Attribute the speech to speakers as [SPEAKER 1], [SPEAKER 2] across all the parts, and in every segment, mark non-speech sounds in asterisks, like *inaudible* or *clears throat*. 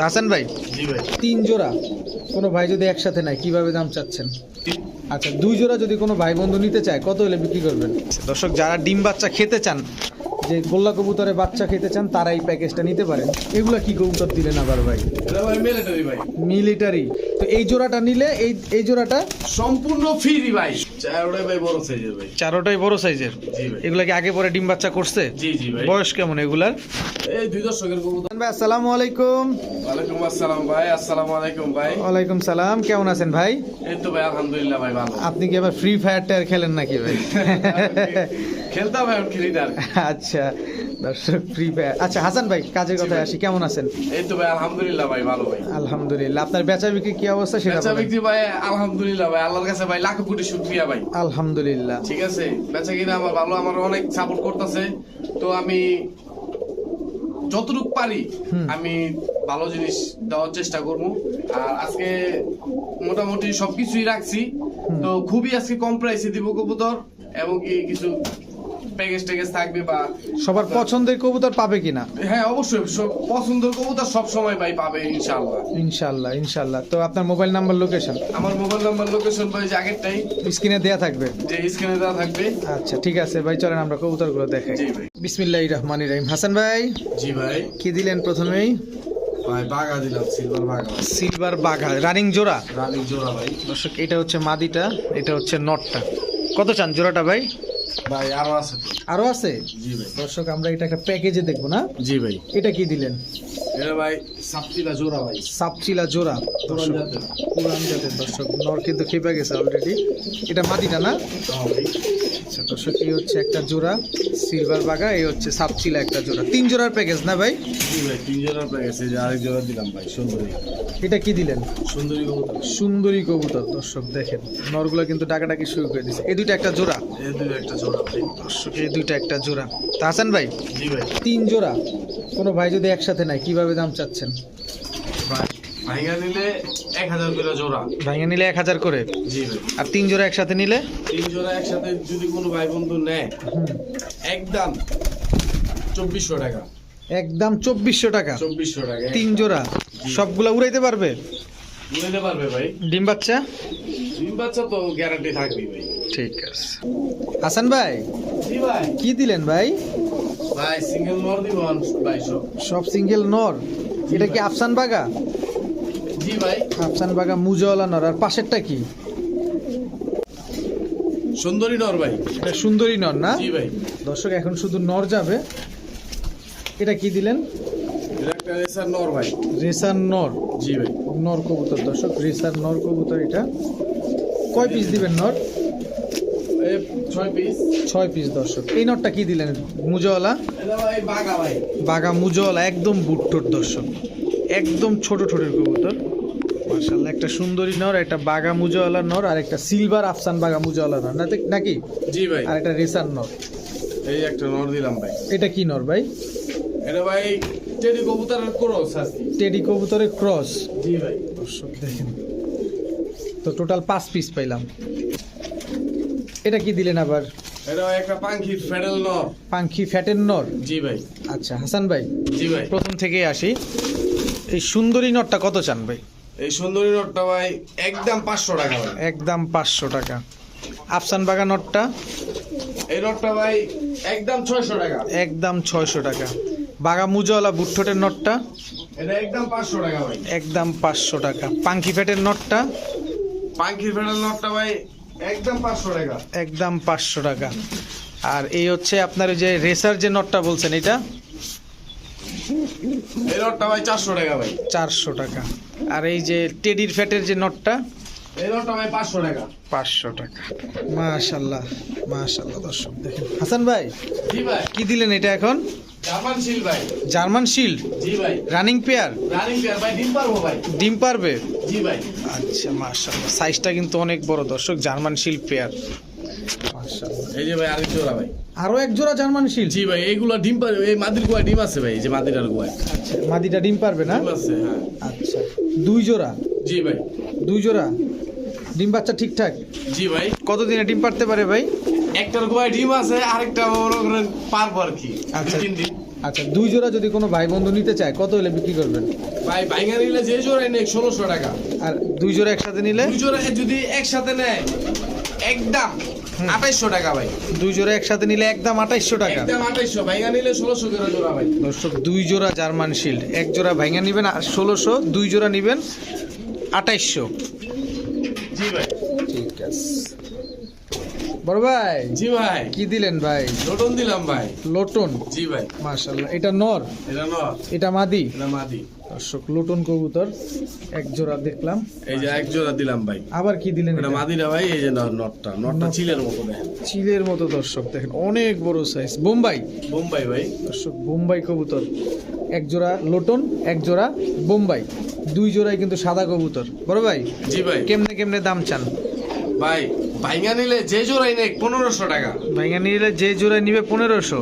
[SPEAKER 1] হাসান ভাই?
[SPEAKER 2] ভাই।
[SPEAKER 1] তিন জোড়া। কোনো ভাই যদি একসাথে নেয় কীভাবে দাম চাচ্ছেন? আচ্ছা দুই জোড়া যদি কোনো ভাই বন্ধু নিতে চায় কত হলে বিক্রি করবেন? দর্শক যারা ডিম বাচ্চা খেতে চান যে গোল্লা কবুতরে বাচ্চা খেতে চান তারা এই প্যাকেজটা নিতে পারেন। এগুলা কি কবুতর দিলেন আবার ভাই?
[SPEAKER 2] মিলিটারি।
[SPEAKER 1] তো এই জোড়াটা নিলে এই এই জোড়াটা?
[SPEAKER 2] সম্পূর্ণ ফ্রি ভাই। চারোটাই ভাই বড় সাইজের ভাই।
[SPEAKER 1] চারোটাই বড় সাইজের এগুলা কি আগে পরে ডিম বাচ্চা করছে?
[SPEAKER 2] জি জি ভাই।
[SPEAKER 1] বয়স কেমন এগুলার?
[SPEAKER 2] এই দুই দর্শকের কবুতর।
[SPEAKER 1] ভাই আসসালামু আলাইকুম।
[SPEAKER 2] ওয়ালাইকুম আসসালাম ভাই আসসালামু আলাইকুম ভাই।
[SPEAKER 1] ওয়ালাইকুম সালাম কেমন আছেন ভাই?
[SPEAKER 2] এই তো ভাই আলহামদুলিল্লাহ ভাই ভালো।
[SPEAKER 1] আপনি কি আবার ফ্রি ফায়ার টায়ার খেলেন নাকি ভাই? *laughs*
[SPEAKER 2] খেলতাম ভাই খেলি না কি।
[SPEAKER 1] আচ্ছা দর্শক ফ্রি ফায়ার আচ্ছা হাসান ভাই কাজের কথায় আসি। কেমন আছেন?
[SPEAKER 2] এই তো ভাই আলহামদুলিল্লাহ ভাই ভালো ভাই।
[SPEAKER 1] আলহামদুলিল্লাহ। আপনার বেচা বিক্রি কি অবস্থা সেটা
[SPEAKER 2] বেচা বিক্রি ভাই আলহামদুলিল্লাহ ভাই আল্লাহর কাছে ভাই লাখ কোটি শুকরিয়া ভাই।
[SPEAKER 1] আলহামদুলিল্লাহ।
[SPEAKER 2] ঠিক আছে বেচা কিনা আমার ভালো আমার অনেক সাপোর্ট করতেছে। তো আমি যতটুকু পারি আমি ভালো জিনিস দেওয়ার চেষ্টা করব। আর আজকে মোটামুটি সবকিছুই রাখছি। তো খুবই আজকে কম প্রাইসে দিব কবুতর এবং কি কিছু প্যাকেজ ট্যাকেজ থাকবে বা
[SPEAKER 1] সবার পছন্দের কবুতর পাবে কিনা?
[SPEAKER 2] হ্যাঁ অবশ্যই। পছন্দের কবুতর সব সময় ভাই পাবে ইনশাআল্লাহ।
[SPEAKER 1] ইনশাল্লাহ ইনশাল্লাহ তো আপনার মোবাইল নাম্বার লোকেশন
[SPEAKER 2] আমার মোবাইল নাম্বার লোকেশন ভাই আগেরটাই।
[SPEAKER 1] স্ক্রিনে দেয়া থাকবে?
[SPEAKER 2] যে স্ক্রিনে দেওয়া থাকবে।
[SPEAKER 1] আচ্ছা ঠিক আছে ভাই চলেন আমরা কবুতরগুলো দেখাই।
[SPEAKER 2] জি ভাই।
[SPEAKER 1] বিসমিল্লাহির রহমানির রহিম। হাসান ভাই
[SPEAKER 2] জি ভাই।
[SPEAKER 1] কি দিলেন প্রথমেই?
[SPEAKER 2] ভাই বাগা দিলাম সিলভার বাগা
[SPEAKER 1] সিলভার রানিং জোড়া?
[SPEAKER 2] রানিং জোড়া ভাই।
[SPEAKER 1] দর্শক এটা হচ্ছে মাদিটা এটা হচ্ছে নটটা। কত চান জোড়াটা ভাই?
[SPEAKER 2] ভাই আরও আছে তো।
[SPEAKER 1] আরও আছে?
[SPEAKER 2] জি ভাই।
[SPEAKER 1] দর্শক আমরা এটা একটা প্যাকেজে দেখব না?
[SPEAKER 2] জি ভাই।
[SPEAKER 1] এটা কি দিলেন?
[SPEAKER 2] এটা ভাই সাপচিলা জোড়া ভাই।
[SPEAKER 1] সাপচিলা জোড়া।
[SPEAKER 2] পুরান
[SPEAKER 1] দর্শক
[SPEAKER 2] জাতের।
[SPEAKER 1] পুরান জাতের দর্শক নর কিন্তু খেপে গেছে অলরেডি এটা মাটিটা না?
[SPEAKER 2] হ্যাঁ ভাই।
[SPEAKER 1] আচ্ছা দর্শক এই হচ্ছে একটা জোড়া সিলভার বাগা এই হচ্ছে সাপচিলা একটা জোড়া। তিন জোড়ার প্যাকেজ না ভাই?
[SPEAKER 2] জি ভাই তিন জোড়ার প্যাকেজ গেছে যে আরেক জোড়া দিলাম ভাই সুন্দরী।
[SPEAKER 1] এটা কি দিলেন?
[SPEAKER 2] সুন্দরী কবুতর।
[SPEAKER 1] সুন্দরী কবুতর দর্শক দেখেন নরগুলো কিন্তু ডাকাডাকি শুরু করে দিছে। এই দুইটা একটা জোড়া?
[SPEAKER 2] এই দুই একটা জোড়া ভাই।
[SPEAKER 1] দর্শক এই দুইটা একটা জোড়া। তা হাসান ভাই?
[SPEAKER 2] জি ভাই।
[SPEAKER 1] তিন জোড়া। কোনো ভাই যদি একসাথে নেয় কীভাবে দাম চাচ্ছেন?
[SPEAKER 2] ভাই ভাইঙ্গা নিলে এক হাজার করে জোড়া।
[SPEAKER 1] ভাঙে নিলে এক হাজার করে?
[SPEAKER 2] জি ভাই।
[SPEAKER 1] আর তিন জোড়া একসাথে নিলে?
[SPEAKER 2] তিন জোড়া একসাথে যদি কোনো ভাই বন্ধু নেয় একদম চব্বিশশো টাকা।
[SPEAKER 1] একদম চব্বিশশো টাকা।
[SPEAKER 2] চব্বিশশো টাকা
[SPEAKER 1] তিন জোড়া। সবগুলা উড়াইতে পারবে?
[SPEAKER 2] নিতে পারবে ভাই।
[SPEAKER 1] ডিম বাচ্চা?
[SPEAKER 2] ডিম বাচ্চা তো গ্যারান্টি থাকবে ভাই।
[SPEAKER 1] ঠিক আছে। হাসান ভাই
[SPEAKER 2] জি ভাই।
[SPEAKER 1] কি দিলেন ভাই?
[SPEAKER 2] ভাই সিঙ্গেল নর দিব ভাই সব।
[SPEAKER 1] সব সিঙ্গেল নর? এটা কি আফসান বাগা?
[SPEAKER 2] জি ভাই।
[SPEAKER 1] আফসান বাগা মুজওয়ালা নর আর পাশেরটা কি?
[SPEAKER 2] সুন্দরী নর ভাই।
[SPEAKER 1] এটা সুন্দরী নর না?
[SPEAKER 2] জি ভাই।
[SPEAKER 1] দর্শক এখন শুধু নর যাবে। এটা কি দিলেন?
[SPEAKER 2] এটা একটা রেসার নর ভাই।
[SPEAKER 1] রেসার নর।
[SPEAKER 2] জি ভাই।
[SPEAKER 1] নর কবুতর দর্শক রেসার নর কবুতর এটা। কয় পিস দিবেন নর?
[SPEAKER 2] ছয় পিস
[SPEAKER 1] দর্শক। এই নরটা কি দিলেন? মুজওয়ালা?
[SPEAKER 2] বাগা
[SPEAKER 1] মুজওয়ালা একদম বুট্টোর দর্শক। একদম ছোট ছোটের কবুতর। মার্শাল্লাহ একটা সুন্দরী নর একটা বাগা মুজওয়ালা নর আর একটা সিলভার আফসান বাগা মুজওয়ালা নর। না নাকি?
[SPEAKER 2] জি ভাই।
[SPEAKER 1] আর একটা রেসার নর।
[SPEAKER 2] এই একটা নর দিলাম ভাই।
[SPEAKER 1] এটা কি নর ভাই?
[SPEAKER 2] এটা ভাই টেডি কবুতরের ক্রস আজকে
[SPEAKER 1] টেডি কবুতরের ক্রস।
[SPEAKER 2] জি ভাই।
[SPEAKER 1] দর্শক দেখেন। তো টোটাল পাঁচ পিস পাইলাম। এটা কি দিলেন আবার?
[SPEAKER 2] এটা একটা পাঙ্খির ফেডেল নর।
[SPEAKER 1] পাঙ্খি ফ্যাটের নর?
[SPEAKER 2] জি ভাই।
[SPEAKER 1] আচ্ছা হাসান ভাই
[SPEAKER 2] জি ভাই।
[SPEAKER 1] প্রথম থেকেই আসি। এই সুন্দরী নটটা কত চান ভাই?
[SPEAKER 2] এই সুন্দরী নটটা ভাই একদম পাঁচশো টাকা ভাই।
[SPEAKER 1] একদম পাঁচশো টাকা। আফসান বাগা নটটা?
[SPEAKER 2] এই নটটা ভাই একদম ছয়শো টাকা।
[SPEAKER 1] একদম ছয়শো টাকা। বাগা মুজওয়ালা বুটঠোটের নটটা?
[SPEAKER 2] এটা একদম পাঁচশো টাকা ভাই।
[SPEAKER 1] একদম পাঁচশো টাকা। পাঙ্খি ফ্যাটের নটটা?
[SPEAKER 2] পাঙ্খির ফেডেল নটটা ভাই একদম পাঁচশো টাকা।
[SPEAKER 1] একদম পাঁচশো টাকা। আর এই হচ্ছে আপনার যে রেসার যে নটটা বলছেন এটা?
[SPEAKER 2] এই নটটা ভাই চারশো টাকা ভাই।
[SPEAKER 1] চারশো টাকা। আর এই যে টেডির ফ্যাটের যে নটটা
[SPEAKER 2] এই নটটা ভাই পাঁচশো টাকা।
[SPEAKER 1] পাঁচশো টাকা। মাশাল্লাহ মাশাল্লাহ দর্শক দেখেন। হাসান ভাই
[SPEAKER 2] জি ভাই।
[SPEAKER 1] কি দিলেন এটা এখন?
[SPEAKER 2] জার্মান শিল ভাই।
[SPEAKER 1] জার্মান শিল্ড
[SPEAKER 2] জি ভাই।
[SPEAKER 1] Running pair?
[SPEAKER 2] রানিং পেয়ার ভাই ডিম পারব ভাই।
[SPEAKER 1] ডিম পারবে?
[SPEAKER 2] জি ভাই।
[SPEAKER 1] আচ্ছা মাশাল্লাহ। সাইজটা কিন্তু অনেক বড় দর্শক জার্মান শিল্ড পেয়ার। মাশাল্লাহ।
[SPEAKER 2] এই যে ভাই আরেক জোড়া ভাই।
[SPEAKER 1] আরও এক জোড়া জার্মান শিল্ড।
[SPEAKER 2] জি ভাই এইগুলো ডিম পারবে এই মাদির গোয়া ডিম আছে ভাই এই যে মাদির আর গোয়া
[SPEAKER 1] আচ্ছা মাদিটা ডিম পারবে না?
[SPEAKER 2] ডিম আছে হ্যাঁ।
[SPEAKER 1] আচ্ছা দুই জোড়া?
[SPEAKER 2] জি ভাই।
[SPEAKER 1] দুই জোড়া? ডিম বাচ্চা ঠিকঠাক?
[SPEAKER 2] জি ভাই।
[SPEAKER 1] কতদিনে ডিম পারতে পারে ভাই?
[SPEAKER 2] একটার গোয়ায় ডিম আছে আরেকটা মনে করেন পারব আর কি।
[SPEAKER 1] আচ্ছা।
[SPEAKER 2] তিন দিন।
[SPEAKER 1] আচ্ছা দুই জোড়া যদি কোনো ভাই বন্ধু নিতে চায় কত হলে বিক্রি করবেন?
[SPEAKER 2] ভাই বাইঙ্গা নিলে যে জোড়া নেই ষোলোশো টাকা।
[SPEAKER 1] আর দুই জোড়া একসাথে নিলে?
[SPEAKER 2] দুই জোড়া যদি একসাথে নেয় একদম। আঠাইশশো টাকা ভাই।
[SPEAKER 1] দুই জোড়া একসাথে নিলে একদম আঠাইশশো টাকা।
[SPEAKER 2] একদম আঠাইশশো বাইঙ্গা নিলে ষোলোশো করে জোড়া ভাই।
[SPEAKER 1] দর্শক দুই জোড়া জার্মান শিল্ড এক জোড়া ভাঙা নিবেন ষোলোশো দুই জোড়া নিবেন আঠাইশশো।
[SPEAKER 2] জি ভাই।
[SPEAKER 1] ঠিক আছে। বড় ভাই
[SPEAKER 2] জি ভাই।
[SPEAKER 1] কি দিলেন ভাই?
[SPEAKER 2] নতুন দিলাম ভাই।
[SPEAKER 1] লোটন?
[SPEAKER 2] জি ভাই।
[SPEAKER 1] মাশাল্লাহ এটা নর?
[SPEAKER 2] এটা নর।
[SPEAKER 1] এটা মাদি?
[SPEAKER 2] এটা মাদি।
[SPEAKER 1] দর্শক লোটন কবুতর এক জোড়া দেখলাম।
[SPEAKER 2] এই যে এক জোড়া দিলাম ভাই।
[SPEAKER 1] আবার কি দিলেন
[SPEAKER 2] এটা? মাদিরা ভাই এই যে নটটা। নটটা চিলের মতো দেখেন।
[SPEAKER 1] চিলের মতো দর্শক দেখেন অনেক বড় সাইজ বোম্বাই?
[SPEAKER 2] বোম্বাই ভাই।
[SPEAKER 1] দর্শক বোম্বাই কবুতর। এক জোড়া লোটন এক জোড়া বোম্বাই। দুই জোড়াই কিন্তু সাদা কবুতর। বড় ভাই
[SPEAKER 2] জি ভাই।
[SPEAKER 1] কেমনে কেমনে দাম চান?
[SPEAKER 2] ভাই ভাইঙ্গা নিলে যে জোড়াই নেই পনেরোশো টাকা।
[SPEAKER 1] ভাইঙা নিলে যে জোড়া নিবে পনেরোশো।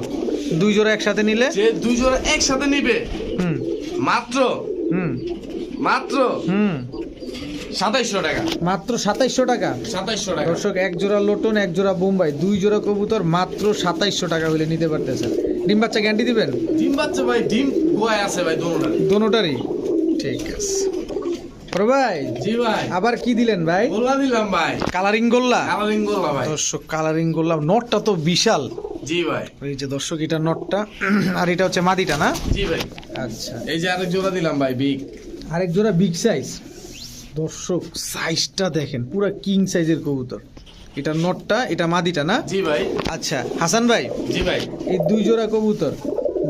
[SPEAKER 1] দুই জোড়া একসাথে নিলে?
[SPEAKER 2] যে দুই জোড়া একসাথে নিবে।
[SPEAKER 1] হুম।
[SPEAKER 2] মাত্র?
[SPEAKER 1] হুম।
[SPEAKER 2] মাত্র?
[SPEAKER 1] হুম।
[SPEAKER 2] সাতাইশশো টাকা।
[SPEAKER 1] মাত্র সাতাইশশো টাকা?
[SPEAKER 2] সাতাইশশো টাকা।
[SPEAKER 1] দর্শক এক জোড়া লোটন এক জোড়া বোম্বাই দুই জোড়া কবুতর মাত্র সাতাইশশো টাকা হইলে নিতে পারতেছেন। ডিম বাচ্চা গ্যান্টি দিবেন?
[SPEAKER 2] ডিম বাচ্চা ভাই ডিম গোয়ায় আছে ভাই দোনোটারই।
[SPEAKER 1] দোনোটারই? ঠিক আছে। বড় ভাই
[SPEAKER 2] জি ভাই।
[SPEAKER 1] আবার কি দিলেন ভাই?
[SPEAKER 2] গোল্লা দিলাম ভাই।
[SPEAKER 1] কালারিং গোল্লা?
[SPEAKER 2] কালারিং গোল্লা ভাই।
[SPEAKER 1] দর্শক কালারিং গোল্লা নটটা তো বিশাল।
[SPEAKER 2] জি ভাই।
[SPEAKER 1] এই যে দর্শক এটা নটটা *clears throat* আর এটা হচ্ছে মাদিটা না?
[SPEAKER 2] জি ভাই।
[SPEAKER 1] আচ্ছা।
[SPEAKER 2] এই যে আরেক জোড়া দিলাম ভাই বিগ
[SPEAKER 1] আরেক জোড়া বিগ সাইজ দর্শক সাইজটা দেখেন পুরো কিং সাইজের কবুতর। এটা নটটা এটা মাদিটা না?
[SPEAKER 2] জি ভাই।
[SPEAKER 1] আচ্ছা হাসান ভাই
[SPEAKER 2] জি ভাই।
[SPEAKER 1] এই দুই জোড়া কবুতর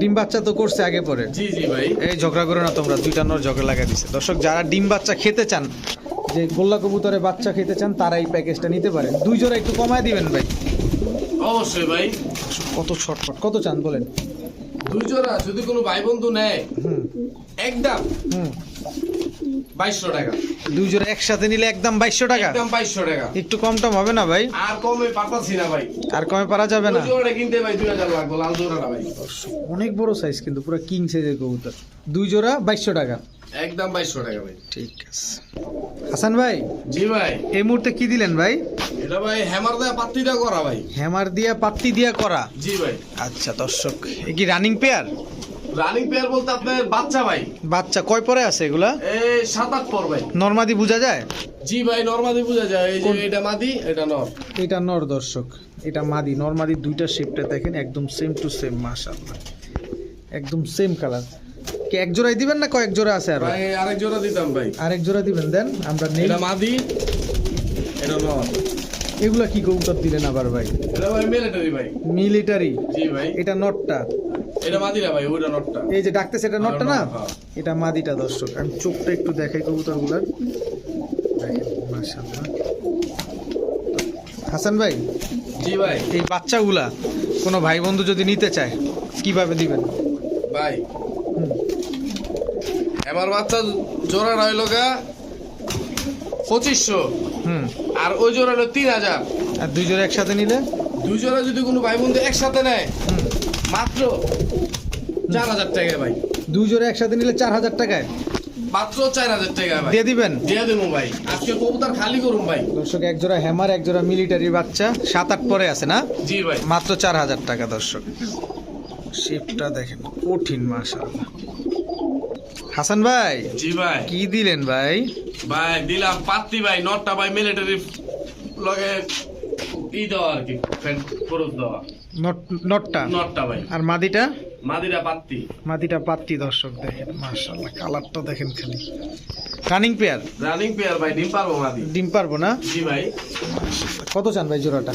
[SPEAKER 1] ডিম বাচ্চা তো করছে আগে পরে।
[SPEAKER 2] জি জি ভাই।
[SPEAKER 1] এই ঝগড়া করো না তোমরা দুইটা নর ঝগড়া লাগা দিছে। দর্শক যারা ডিম বাচ্চা খেতে চান যে গোল্লা কবুতরের বাচ্চা খেতে চান তারা এই প্যাকেজটা নিতে পারেন। দুই জোড়া একটু কমায় দিবেন ভাই।
[SPEAKER 2] অবশ্যই ভাই।
[SPEAKER 1] কত ছটফট কত চান বলেন।
[SPEAKER 2] দুই জোড়া যদি কোনো ভাই বন্ধু নেয়
[SPEAKER 1] হুম।
[SPEAKER 2] একদম।
[SPEAKER 1] হুম।
[SPEAKER 2] বাইশশো টাকা।
[SPEAKER 1] দুই জোড়া একসাথে নিলে একদম বাইশশো টাকা?
[SPEAKER 2] একদম বাইশশো টাকা।
[SPEAKER 1] একটু কম টম হবে না ভাই?
[SPEAKER 2] আর কমে না ভাই।
[SPEAKER 1] আর কমে পারা যাবে না?
[SPEAKER 2] জোড়াটা কিনতে ভাই দুই হাজার লাগবে লাল জোড়াটা ভাই।
[SPEAKER 1] অনেক বড় সাইজ কিন্তু পুরো কিং সাইজের কবুতর। দুই জোড়া বাইশশো টাকা।
[SPEAKER 2] একদম বাইশশো টাকা ভাই।
[SPEAKER 1] ঠিক আছে। হাসান ভাই
[SPEAKER 2] জি ভাই।
[SPEAKER 1] এই মুহূর্তে কি দিলেন ভাই?
[SPEAKER 2] এটা ভাই হ্যামার দেয়া করা ভাই।
[SPEAKER 1] হ্যামার দিয়া পাত্তি দিয়া করা?
[SPEAKER 2] জি ভাই।
[SPEAKER 1] আচ্ছা দর্শক এ কি রানিং পেয়ার
[SPEAKER 2] রানিং পেয়ার বলতে আপনার বাচ্চা ভাই।
[SPEAKER 1] বাচ্চা কয় পরে আছে এগুলা?
[SPEAKER 2] এই সাত আট পর ভাই।
[SPEAKER 1] নর্মাদি বোঝা যায়?
[SPEAKER 2] জি ভাই নর্মালি বোঝা যায়। এই যে এটা মাদি এটা নর।
[SPEAKER 1] এটা নর দর্শক এটা মাদি। নর্মাদি দুইটা শেপটা দেখেন একদম সেম টু সেম মাশাআল্লাহ। একদম সেম কালার কি এক জোড়াই দিবেন না কয়েক জোড়া আছে আর?
[SPEAKER 2] ভাই আরেক জোড়া দিতাম ভাই।
[SPEAKER 1] আরেক জোড়া দিবেন দেন আমরা নেই।
[SPEAKER 2] এটা মাদি এটা নর।
[SPEAKER 1] এগুলা কি কবুতর দিলেন আবার ভাই?
[SPEAKER 2] এটা ভাই মিলিটারি ভাই।
[SPEAKER 1] মিলিটারি
[SPEAKER 2] জি ভাই।
[SPEAKER 1] এটা নটটা
[SPEAKER 2] এটা মাদিরা ভাই ওইটা নটটা।
[SPEAKER 1] এই যে ডাকতেছে এটা নটটা না?
[SPEAKER 2] হ্যাঁ।
[SPEAKER 1] এটা মাদিটা দর্শক। আমি চোখটা একটু দেখাই কবুতরগুলার মাশাআল্লাহ। হাসান ভাই
[SPEAKER 2] জি ভাই।
[SPEAKER 1] এই বাচ্চাগুলা কোনো ভাই বন্ধু যদি নিতে চায় কীভাবে দিবেন?
[SPEAKER 2] ভাই। আমার বাচ্চা জোড়া রইল গা পঁচিশশো।
[SPEAKER 1] হুম।
[SPEAKER 2] আর ওই জোড়া হলো তিন হাজার।
[SPEAKER 1] আর দুই জোড়া একসাথে নিলে?
[SPEAKER 2] দুই জোড়া যদি কোনো ভাই বন্ধু একসাথে নেয়
[SPEAKER 1] হুম।
[SPEAKER 2] মাত্র চার হাজার টাকা ভাই।
[SPEAKER 1] দুই জোড়া একসাথে নিলে চার হাজার টাকায়?
[SPEAKER 2] মাত্র চার হাজার টাকা ভাই।
[SPEAKER 1] দিয়ে দিবেন?
[SPEAKER 2] দিয়ে দেবো ভাই। আজকে কবুতর খালি করুন ভাই।
[SPEAKER 1] দর্শক এক জোড়া হ্যামার এক জোড়া মিলিটারি বাচ্চা সাত আট পরে আছে না?
[SPEAKER 2] জি ভাই।
[SPEAKER 1] মাত্র চার হাজার টাকা দর্শক। শিপটা দেখেন কঠিন মাশাআল্লাহ। হাসান ভাই
[SPEAKER 2] জি ভাই।
[SPEAKER 1] কি দিলেন ভাই?
[SPEAKER 2] ভাই দিলাম পাত্তি ভাই নটটা ভাই মিলিটারি লগে ই দেওয়া আর কি ফ্যান- খরচ দেওয়া।
[SPEAKER 1] নট- নটটা?
[SPEAKER 2] নটটা ভাই।
[SPEAKER 1] আর মাদিটা?
[SPEAKER 2] পাত্তি।
[SPEAKER 1] মাদিটা পাত্তি দর্শক দেখেন মাশাআল্লাহ কালারটা দেখেন খালি। রানিং পেয়ার
[SPEAKER 2] রানিং পেয়ার ভাই ডিম পারব মাদি।
[SPEAKER 1] ডিম পারব না?
[SPEAKER 2] জি ভাই।
[SPEAKER 1] কত চান ভাই জোড়াটা?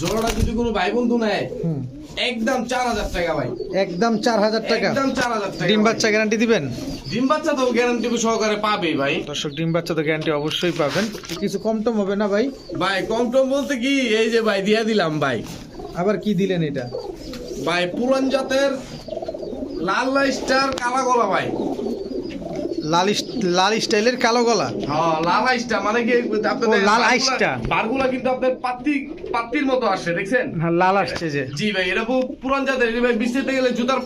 [SPEAKER 2] জোড়াটা যদি কোনো ভাই বন্ধু নেয়
[SPEAKER 1] হুম।
[SPEAKER 2] একদম চার হাজার টাকা ভাই।
[SPEAKER 1] একদম চার হাজার টাকা?
[SPEAKER 2] একদম চার হাজার টাকা
[SPEAKER 1] ডিম বাচ্চা গ্যারান্টি দিবেন?
[SPEAKER 2] ডিম বাচ্চা তো গ্যারান্টি সহকারে পাবে ভাই।
[SPEAKER 1] দর্শক ডিম বাচ্চা তো গ্যারান্টি অবশ্যই পাবেন। কিছু কম টম হবে না ভাই?
[SPEAKER 2] ভাই কম টম বলতে কি এই যে ভাই দিয়ে দিলাম ভাই।
[SPEAKER 1] আবার কি দিলেন এটা?
[SPEAKER 2] ভাই পুরান জাতের লাল স্টার কালা গলা ভাই।
[SPEAKER 1] লাল লাল স্টাইলের কালো গলা।
[SPEAKER 2] হ্যাঁ লাল আইসটা মানে কি আপনাদের
[SPEAKER 1] লাল আইসটা।
[SPEAKER 2] বারগুলা কিন্তু আপনার পাত্তি পাত্তির মতো আসে দেখছেন?
[SPEAKER 1] হ্যাঁ লাল আসছে যে।
[SPEAKER 2] জি ভাই এটা খুব পুরান জাতের ভাই বিচতে গেলে জুতার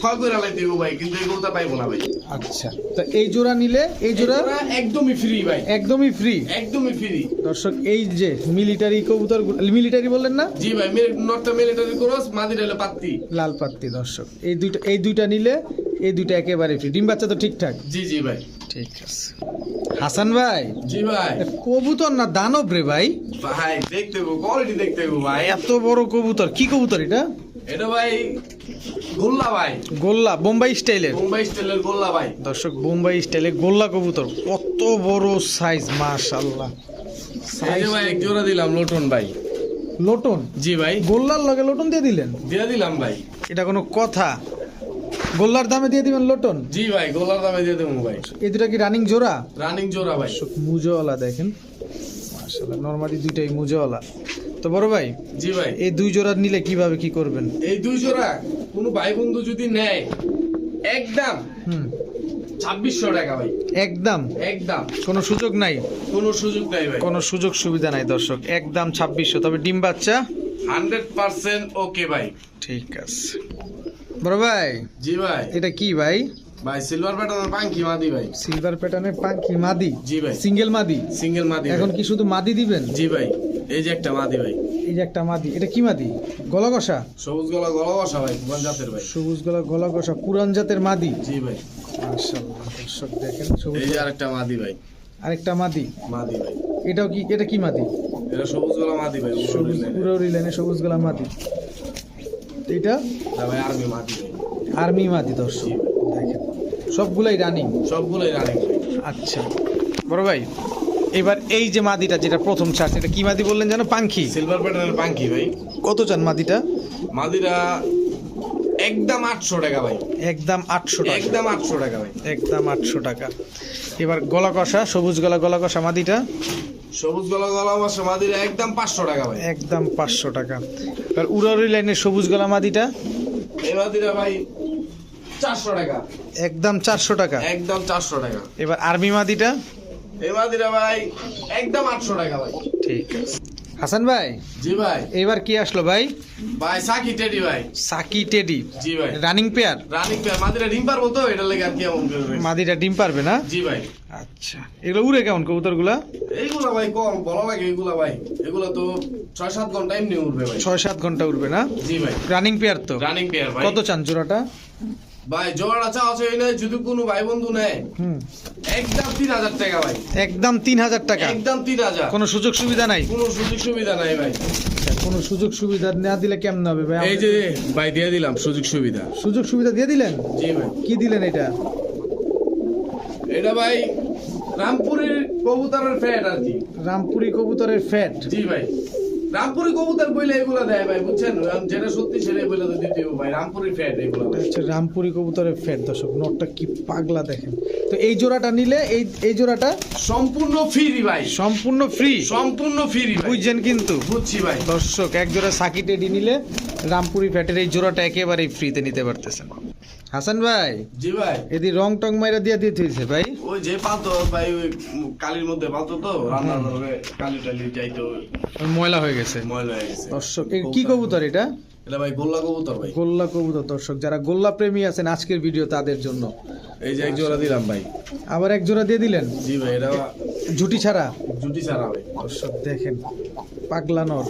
[SPEAKER 2] ক্ষয় করে আলাই দিব ভাই কিন্তু এই কবুতর পাইবো না ভাই।
[SPEAKER 1] আচ্ছা তো এই জোড়া নিলে এই জোড়া
[SPEAKER 2] জোড়া একদমই ফ্রি ভাই।
[SPEAKER 1] একদমই ফ্রি
[SPEAKER 2] একদমই ফ্রি
[SPEAKER 1] দর্শক এই যে মিলিটারি কবুতর মিলিটারি বললেন না?
[SPEAKER 2] জি ভাই নটটা মিলিটারি ক্রস মাদির হলো পাত্তি।
[SPEAKER 1] লাল পাত্তি দর্শক। এই দুইটা এই দুইটা নিলে এই দুইটা একেবারে ফ্রি ডিম বাচ্চা তো ঠিকঠাক?
[SPEAKER 2] জি জি ভাই।
[SPEAKER 1] ঠিক আছে। হাসান ভাই?
[SPEAKER 2] জি ভাই।
[SPEAKER 1] কবুতর না দানব রে ভাই?
[SPEAKER 2] ভাই দেখতে গো কোয়ালিটি দেখতে গো ভাই।
[SPEAKER 1] এত বড় কবুতর কি কবুতর এটা?
[SPEAKER 2] এটা ভাই গোল্লা ভাই।
[SPEAKER 1] গোল্লা বোম্বাই স্টাইলের?
[SPEAKER 2] বোম্বাই স্টাইলের গোল্লা ভাই।
[SPEAKER 1] দর্শক বোম্বাই স্টাইলে গোল্লা কবুতর কত বড় সাইজ মাশাল্লাহ
[SPEAKER 2] এই যে ভাই এক জোড়া দিলাম লোটন ভাই।
[SPEAKER 1] লোটন?
[SPEAKER 2] জি ভাই।
[SPEAKER 1] গোল্লার লগে লোটন দিয়ে দিলেন?
[SPEAKER 2] দিয়ে দিলাম ভাই।
[SPEAKER 1] এটা কোনো কথা? গোল্লার দামে দিয়ে দিবেন লোটন?
[SPEAKER 2] জি ভাই গোল্লার দামে দিয়ে দেবো ভাই।
[SPEAKER 1] এই দুটা কি রানিং জোড়া?
[SPEAKER 2] রানিং জোড়া ভাই।
[SPEAKER 1] মুজোওয়ালা দেখেন। মাশাল্লাহ নর্মালি দুইটাই মুজোওয়ালা। তো বড় ভাই
[SPEAKER 2] জি ভাই।
[SPEAKER 1] এই দুই জোড়া নিলে কীভাবে কি করবেন?
[SPEAKER 2] এই দুই জোড়া কোনো ভাই বন্ধু যদি নেয় একদম
[SPEAKER 1] হুম।
[SPEAKER 2] ছাব্বিশশো টাকা ভাই।
[SPEAKER 1] একদম?
[SPEAKER 2] একদম।
[SPEAKER 1] কোনো সুযোগ নাই?
[SPEAKER 2] কোনো সুযোগ নাই ভাই।
[SPEAKER 1] কোনো সুযোগ সুবিধা নাই দর্শক একদম ছাব্বিশশো। তবে ডিম বাচ্চা?
[SPEAKER 2] হান্ড্রেড পার্সেন্ট ওকে ভাই।
[SPEAKER 1] ঠিক আছে। বড় ভাই।
[SPEAKER 2] জি ভাই।
[SPEAKER 1] এটা কি ভাই?
[SPEAKER 2] ভাই সিলভার প্যাটার্নের পাঙ্কি মাদি ভাই।
[SPEAKER 1] সিলভার প্যাটার্নের পাখি মাদি?
[SPEAKER 2] জি ভাই।
[SPEAKER 1] সিঙ্গেল মাদি?
[SPEAKER 2] সিঙ্গেল মাদি
[SPEAKER 1] এখন কি শুধু মাদি দিবেন?
[SPEAKER 2] জি ভাই। এই যে একটা মাদি ভাই।
[SPEAKER 1] এই যে একটা মাদি। এটা কি মাদি? গলা কষা
[SPEAKER 2] সবুজ গলা গলা বসা ভাই কোন জাতের ভাই।
[SPEAKER 1] সবুজ গলা গলা কষা পুরান জাতের মাদি?
[SPEAKER 2] জি ভাই।
[SPEAKER 1] মাশাআল্লাহ দর্শক দেখেন সবুজ
[SPEAKER 2] এই যে আরেকটা মাদি ভাই।
[SPEAKER 1] আরেকটা মাদি?
[SPEAKER 2] মাদি ভাই।
[SPEAKER 1] এটাও কি এটা কি মাদি?
[SPEAKER 2] এটা সবুজ গলা মাদি ভাই
[SPEAKER 1] সবুজ পুরো লাইনে সবুজ গলা মাদি। এটা?
[SPEAKER 2] আর্মি মাদি
[SPEAKER 1] আর্মি মাদি দর্শক দেখেন। সবগুলাই রানিং
[SPEAKER 2] সবগুলোই রানিং
[SPEAKER 1] আচ্ছা। বড় ভাই এবার এই যে মাদিটা যেটা প্রথম চার্জ এটা কি মাদি বললেন জানো পাঙ্খি।
[SPEAKER 2] সিলভার প্যাটার্নের পাঙ্কি ভাই।
[SPEAKER 1] কত চান মাদিটা
[SPEAKER 2] মাদিরা একদম আটশো টাকা ভাই।
[SPEAKER 1] একদম আটশো টাকা।
[SPEAKER 2] একদম আটশো টাকা ভাই।
[SPEAKER 1] একদম আটশো টাকা। এবার গলা কষা সবুজ গলা গলা কষা মাদিটা
[SPEAKER 2] সবুজ গলা গলা বসা মাদিরা একদম পাঁচশো টাকা ভাই।
[SPEAKER 1] একদম পাঁচশো টাকা। এবার উড়ারি লাইনের সবুজ গলা মাদিটা?
[SPEAKER 2] এই মাদিরা ভাই চারশো টাকা।
[SPEAKER 1] একদম চারশো টাকা।
[SPEAKER 2] একদম চারশো টাকা।
[SPEAKER 1] এবার আর্মি মাদিটা?
[SPEAKER 2] এই মাদিরা ভাই একদম আটশো টাকা ভাই।
[SPEAKER 1] ঠিক আছে। হাসান ভাই?
[SPEAKER 2] জি ভাই।
[SPEAKER 1] এবার কি আসলো ভাই?
[SPEAKER 2] ভাই সাকি টেডি ভাই।
[SPEAKER 1] সাকি টেডি।
[SPEAKER 2] জি ভাই।
[SPEAKER 1] Running pair?
[SPEAKER 2] Running pair. মাদিরা ডিম পারব তো? এটা লেগে আর কি এমন করবে
[SPEAKER 1] মাদিটা ডিম পারবে না?
[SPEAKER 2] জি ভাই।
[SPEAKER 1] আচ্ছা। এগুলো উড়ে কেমন কবুতরগুলা?
[SPEAKER 2] এইগুলা ভাই কম ভালো লাগে এগুলা ভাই। এগুলা তো ছয় সাত ঘণ্টা এমনি উঠবে ভাই।
[SPEAKER 1] ছয় সাত ঘণ্টা উড়বে না?
[SPEAKER 2] জি ভাই।
[SPEAKER 1] রানিং পেয়ার তো?
[SPEAKER 2] রানিং পেয়ার ভাই।
[SPEAKER 1] কত চান জোড়াটা?
[SPEAKER 2] ভাই জোড়া চাওয়া চাই না যদি কোনো ভাই বন্ধু নেয় একদম তিন হাজার টাকা ভাই।
[SPEAKER 1] একদম তিন হাজার টাকা।
[SPEAKER 2] একদম তিন হাজার।
[SPEAKER 1] কোনো সুযোগ সুবিধা নাই?
[SPEAKER 2] কোনো সুযোগ সুবিধা নাই ভাই।
[SPEAKER 1] কোনো সুযোগ সুবিধা না দিলে কেমন হবে ভাই?
[SPEAKER 2] এই যে ভাই দিয়ে দিলাম সুযোগ সুবিধা।
[SPEAKER 1] সুযোগ সুবিধা দিয়ে দিলেন?
[SPEAKER 2] জি ভাই।
[SPEAKER 1] কি দিলেন এটা?
[SPEAKER 2] এটা ভাই রামপুরের কবুতরের ফ্যাট আর কি।
[SPEAKER 1] রামপুরি কবুতরের ফ্যাট।
[SPEAKER 2] জি ভাই। রামপুরি কবুতর বইলে এগুলা দেয় ভাই বুঝছেন? যেটা সত্যি সেটাই বলে তো দিতে ভাই রামপুরি ফ্যাট এগুলো।
[SPEAKER 1] হচ্ছে রামপুরি কবুতরের ফ্যাট দর্শক নটটা কি পাগলা দেখেন। তো এই জোড়াটা নিলে এই এই জোড়াটা
[SPEAKER 2] সম্পূর্ণ ফ্রি ভাই।
[SPEAKER 1] সম্পূর্ণ ফ্রি
[SPEAKER 2] সম্পূর্ণ ফ্রি
[SPEAKER 1] বুঝছেন কিন্তু?
[SPEAKER 2] বুঝছি ভাই।
[SPEAKER 1] দর্শক এক জোড়া সাকি টেডি নিলে রামপুরি ফ্যাটের এই জোড়াটা একেবারেই ফ্রিতে নিতে পারতেছেন। হাসান ভাই?
[SPEAKER 2] জি ভাই।
[SPEAKER 1] এদি রং টং মাইরা দিয়ে দিতে হয়েছে ভাই।
[SPEAKER 2] ওই যে পাতো ভাই ওই কালির মধ্যে পাতো তো রান্না করে কালি টালি যাইতো।
[SPEAKER 1] ময়লা হয়ে গেছে।
[SPEAKER 2] ময়লা হয়ে গেছে।
[SPEAKER 1] দর্শক কি কবুতর। এটা?
[SPEAKER 2] এটা ভাই গোল্লা কবুতর ভাই।
[SPEAKER 1] গোল্লা কবুতর দর্শক যারা গোল্লা প্রেমী আছেন আজকের ভিডিও তাদের জন্য।
[SPEAKER 2] এই যে এক জোড়া দিলাম ভাই।
[SPEAKER 1] আবার এক জোড়া দিয়ে দিলেন?
[SPEAKER 2] জি ভাই এটা
[SPEAKER 1] ঝুটি ছাড়া?
[SPEAKER 2] জুটি ছাড়া ভাই।
[SPEAKER 1] দর্শক দেখেন পাগলানোর।